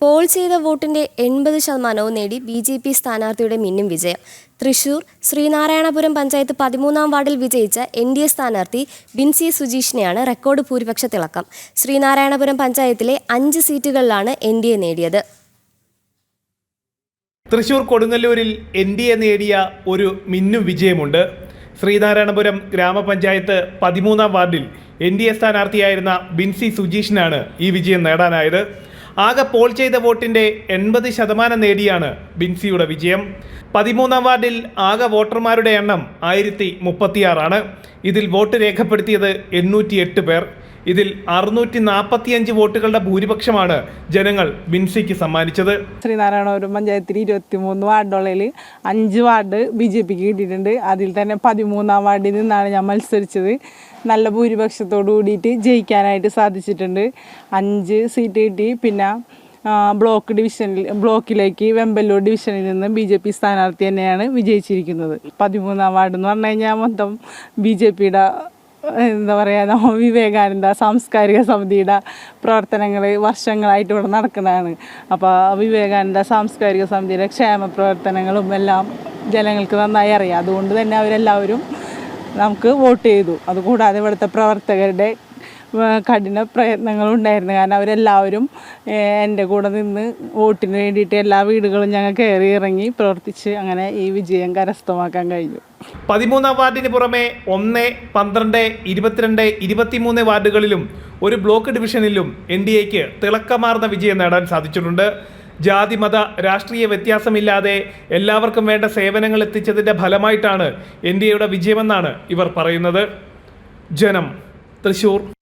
Paul ചെയ്ത വോട്ടിന്റെ എൺപത് ശതമാനവും നേടി ബി ജെ പി സ്ഥാനാർത്ഥിയുടെ മിന്നും വിജയം. തൃശൂർ ശ്രീനാരായണപുരം പഞ്ചായത്ത് പതിമൂന്നാം വാർഡിൽ വിജയിച്ച എൻ ഡി എ സ്ഥാനാർത്ഥി ബിൻസി സുജീഷിനെയാണ് റെക്കോർഡ് ഭൂരിപക്ഷ തിളക്കം. ശ്രീനാരായണപുരം പഞ്ചായത്തിലെ അഞ്ച് സീറ്റുകളിലാണ് എൻ ഡി എ നേടിയത്. തൃശൂർ കൊടുങ്ങല്ലൂരിൽ എൻ ഡി എ നേടിയ ഒരു മിന്നും വിജയമുണ്ട്. ശ്രീനാരായണപുരം ഗ്രാമപഞ്ചായത്ത് പതിമൂന്നാം വാർഡിൽ എൻ ഡി എ സ്ഥാനാർത്ഥിയായിരുന്ന ബിൻസി സുജീഷിനാണ് ഈ വിജയം നേടാനായത്. ആകെ പോൾ ചെയ്ത വോട്ടിന്റെ എൺപത് ശതമാനം നേടിയാണ് ബിൻസിയുടെ വിജയം. പതിമൂന്നാം വാർഡിൽ ആകെ വോട്ടർമാരുടെ എണ്ണം ആയിരത്തി മുപ്പത്തിയാറാണ്. ഇതിൽ വോട്ട് രേഖപ്പെടുത്തിയത് എണ്ണൂറ്റി പേർ. ഇതിൽ അറുന്നൂറ്റി നാൽപ്പത്തിയഞ്ച് വോട്ടുകളുടെ ഭൂരിപക്ഷമാണ് ജനങ്ങൾ ബിൻസിക്ക് സമ്മാനിച്ചത്. ശ്രീനാരായണപുരം പഞ്ചായത്തിൽ ഇരുപത്തി മൂന്ന് വാർഡുള്ളിൽ അഞ്ച് വാർഡ് ബി ജെ പിക്ക് കിട്ടിയിട്ടുണ്ട്. അതിൽ തന്നെ പതിമൂന്നാം വാർഡിൽ നിന്നാണ് ഞാൻ മത്സരിച്ചത്. നല്ല ഭൂരിപക്ഷത്തോടു കൂടിയിട്ട് ജയിക്കാനായിട്ട് സാധിച്ചിട്ടുണ്ട്. അഞ്ച് സീറ്റ് കിട്ടി. പിന്നെ ബ്ലോക്ക് ഡിവിഷനിൽ ബ്ലോക്കിലേക്ക് വെമ്പല്ലൂർ ഡിവിഷനിൽ നിന്ന് ബി ജെ പി സ്ഥാനാർത്ഥി തന്നെയാണ് വിജയിച്ചിരിക്കുന്നത്. പതിമൂന്നാം വാർഡ് എന്ന് പറഞ്ഞു കഴിഞ്ഞാൽ മൊത്തം ബി ജെ പിയുടെ എന്താ പറയുക നമ്മ വിവേകാനന്ദ സാംസ്കാരിക സമിതിയുടെ പ്രവർത്തനങ്ങൾ വർഷങ്ങളായിട്ട് ഇവിടെ നടക്കുന്നതാണ്. അപ്പോൾ വിവേകാനന്ദ സാംസ്കാരിക സമിതിയുടെ ക്ഷേമ പ്രവർത്തനങ്ങളും എല്ലാം ജനങ്ങൾക്ക് നന്നായി അറിയാം. അതുകൊണ്ട് തന്നെ അവരെല്ലാവരും നമുക്ക് വോട്ട് ചെയ്തു. അതുകൂടാതെ ഇവിടുത്തെ പ്രവർത്തകരുടെ കഠിന പ്രയത്നങ്ങളും ഉണ്ടായിരുന്നു. കാരണം അവരെല്ലാവരും എന്റെ കൂടെ നിന്ന് വോട്ടിന് വേണ്ടിയിട്ട് എല്ലാ വീടുകളും ഞങ്ങൾ കയറി ഇറങ്ങി പ്രവർത്തിച്ച് അങ്ങനെ ഈ വിജയം കരസ്ഥമാക്കാൻ കഴിഞ്ഞു. പതിമൂന്നാം വാർഡിന് പുറമെ ഒന്ന് പന്ത്രണ്ട് ഇരുപത്തിരണ്ട് ഇരുപത്തിമൂന്ന് വാർഡുകളിലും ഒരു ബ്ലോക്ക് ഡിവിഷനിലും എൻ ഡി എക്ക് തിളക്കമാർന്ന വിജയം നേടാൻ സാധിച്ചിട്ടുണ്ട്. ജാതി മത രാഷ്ട്രീയ വ്യത്യാസമില്ലാതെ എല്ലാവർക്കും വേണ്ട സേവനങ്ങൾ എത്തിച്ചതിന്റെ ഫലമായിട്ടാണ് എൻ ഡി എയുടെ വിജയമെന്നാണ് ഇവർ പറയുന്നത്. ജനം തൃശൂർ.